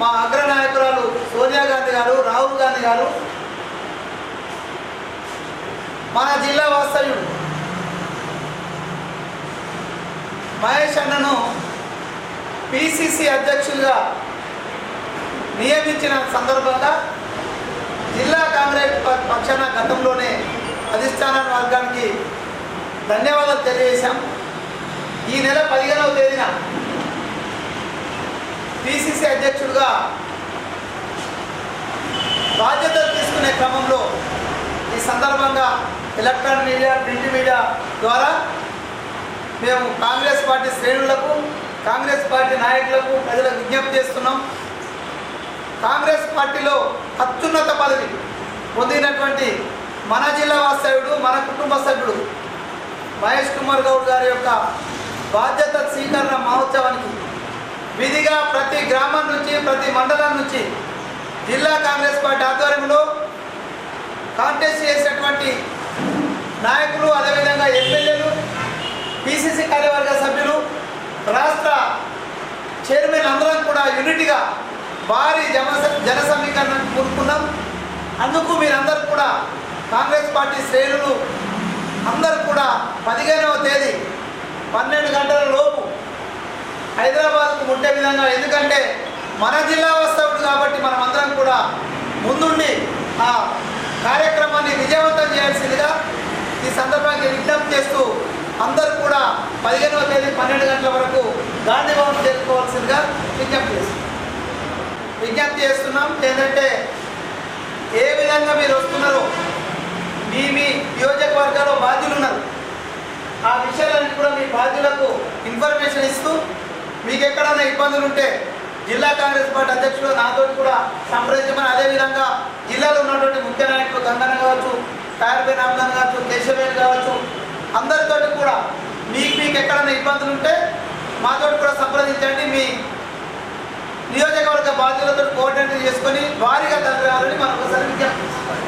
మా అగ్ర నాయకురాలు సోనియా గాంధీ గారు రాహుల్ గాంధీ గారు మన జిల్లా వాస్తవ్యుడు మహేష్ అన్నను పిసిసి అధ్యక్షులుగా నియమించిన సందర్భంగా జిల్లా కాంగ్రెస్ ప- పక్షాన గతంలోనే అధిష్టాన వర్గానికి ధన్యవాదాలు తెలియజేశాం. ఈ నెల పదిహేనవ తేదీన పిసిసి అధ్యక్షుడిగా బాధ్యతలు తీసుకునే క్రమంలో ఈ సందర్భంగా ఎలక్ట్రానిక్ మీడియా ప్రింట్ మీడియా ద్వారా మేము కాంగ్రెస్ పార్టీ శ్రేణులకు కాంగ్రెస్ పార్టీ నాయకులకు ప్రజలకు విజ్ఞప్తి చేస్తున్నాం. కాంగ్రెస్ పార్టీలో అత్యున్నత పదవి పొందినటువంటి మన జిల్లా వాస్తవ్యుడు మన కుటుంబ సభ్యుడు మహేష్ కుమార్ గౌడ్ గారి యొక్క బాధ్యత స్వీకరణ మహోత్సవానికి విధిగా ప్రతి గ్రామం నుంచి ప్రతి మండలం నుంచి జిల్లా కాంగ్రెస్ పార్టీ ఆధ్వర్యంలో కాంటెస్ట్ చేసినటువంటి నాయకులు అదేవిధంగా ఎమ్మెల్యేలు పిసిసి కార్యవర్గ సభ్యులు రాష్ట్ర చైర్మన్ అందరం కూడా యూనిట్గా భారీ జన జన సమీకరణ కోరుకున్నాం. అందుకు మీరందరూ కూడా కాంగ్రెస్ పార్టీ శ్రేణులు అందరూ కూడా పదిహేనవ తేదీ పన్నెండు గంటల లోపు ఉండే విధంగా. ఎందుకంటే మన జిల్లా వస్తాడు కాబట్టి మనం అందరం కూడా ముందుండి ఆ కార్యక్రమాన్ని విజయవంతం చేయాల్సిందిగా ఈ సందర్భానికి విజ్ఞప్తి చేస్తూ అందరూ కూడా పదిహేనవ తేదీ పన్నెండు గంటల వరకు గాంధీ భవన్ చేరుకోవాల్సిందిగా విజ్ఞప్తి చేస్తున్నాం. విజ్ఞప్తి చేస్తున్నాం ఏంటంటే ఏ విధంగా మీరు వస్తున్నారో మీ మీ నియోజకవర్గాల్లో బాధ్యులు ఉన్నారు ఆ విషయాలన్నీ కూడా మీ బాధ్యులకు ఇన్ఫర్మేషన్ ఇస్తూ మీకు ఎక్కడైనా ఇబ్బందులు ఉంటే జిల్లా కాంగ్రెస్ పార్టీ అధ్యక్షుడు నాతో కూడా సంప్రదించమని అదేవిధంగా జిల్లాలో ఉన్నటువంటి ముఖ్య నాయకులు గంగన్న కావచ్చు కాయర్బేన్ అబ్దాన్ కావచ్చు కేశవేణి కావచ్చు అందరితోటి కూడా మీకు మీకు ఎక్కడైనా ఇబ్బందులు ఉంటే మాతో కూడా సంప్రదించండి మీ నియోజకవర్గ బాధ్యులతో కోఆర్డినేట్ చేసుకొని భారీగా తరలి రావాలని మనం ఒకసారి విజ్ఞప్తి చేస్తున్నాం.